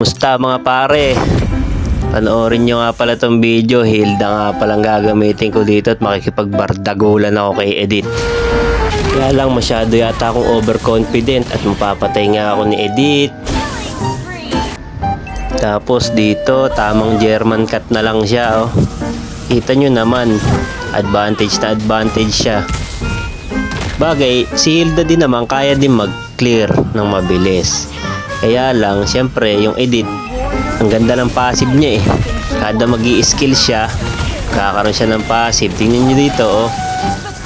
Musta mga pare? Panoorin nyo nga pala tong video. Hilda nga palang gagamitin ko dito at makikipagbardagulan ako kay Edith. Kaya lang masyado yata akong overconfident at mapapatay nga ako ni Edith. Tapos dito, tamang German cut na lang siya. Oh. Kita nyo naman, advantage na advantage siya. Bagay, si Hilda din naman kaya din mag-clear ng mabilis. Kaya lang, syempre, yung edit, ang ganda ng passive niya eh. Kada mag skill siya, kakaroon siya ng passive. Tingnan nyo dito oh.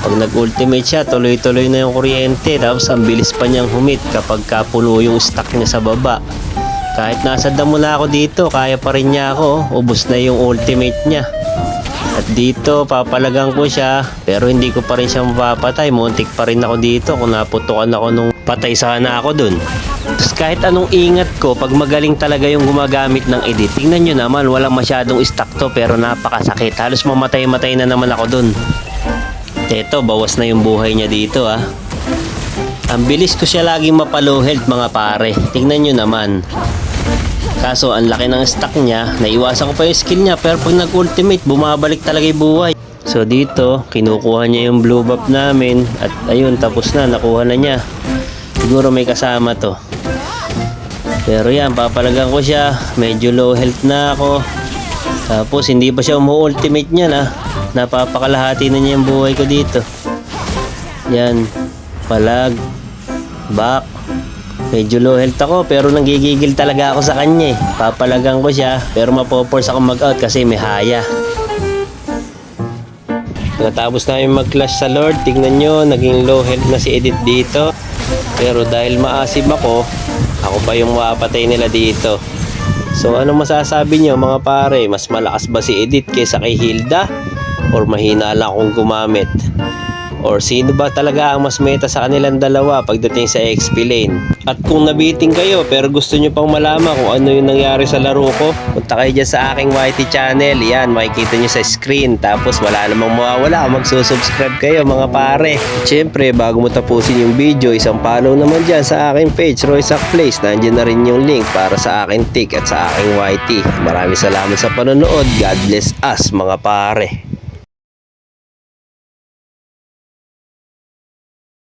Pag nag-ultimate siya, tuloy-tuloy na yung kuryente. Tapos ang bilis pa niyang humit kapag kapuno yung stack niya sa baba. Kahit nasa damo na ako dito, kaya pa rin niya ako. oh. Ubus na yung ultimate niya. At dito, papalagang ko siya. Pero hindi ko pa rin siya mapapatay. Muntik pa rin ako dito kung naputukan ako nung patay sana ako dun. Tapos kahit anong ingat ko, pag magaling talaga yung gumagamit ng edit, tingnan nyo naman, walang masyadong stock to pero napakasakit. Halos mamatay-matay na naman ako dun. Eto, bawas na yung buhay niya dito ah. Ang bilis ko siya laging mapalow health mga pare. Tingnan nyo naman. Kaso ang laki ng stack niya, naiwasan ko pa yung skill niya pero pag nag-ultimate, bumabalik talaga yung buhay. So dito, kinukuha niya yung blue buff namin at ayun, tapos na, nakuha na niya. Siguro may kasama to. Pero yan, papalagan ko siya. Medyo low health na ako. Tapos hindi pa siya umu-ultimate niya na. Napapakalahati na niya yung buhay ko dito. Yan. Palag. Back. Medyo low health ako pero nanggigigil talaga ako sa kanya eh. Papalagan ko siya pero mapoforce ako mag-out kasi may haya. Natapos namin mag-clash sa Lord, tignan nyo, naging low health na si Edith dito. Pero dahil maasim ako, ako pa yung mapatay nila dito. So ano masasabi nyo mga pare, mas malakas ba si Edith kaysa kay Hilda? Or mahina lang akong gumamit? Or sino ba talaga ang mas meta sa kanilang dalawa pagdating sa XP lane? At kung nabiting kayo pero gusto nyo pang malaman kung ano yung nangyari sa laro ko, punta kayo dyan sa aking YT channel. Yan, makikita nyo sa screen. Tapos wala namang mawawala kung magsusubscribe kayo mga pare. At syempre, bago mo tapusin yung video, isang follow naman dyan sa aking page, Roysac Place. Nandiyan na rin yung link para sa aking tick at sa aking YT. Maraming salamat sa panonood. God bless us mga pare.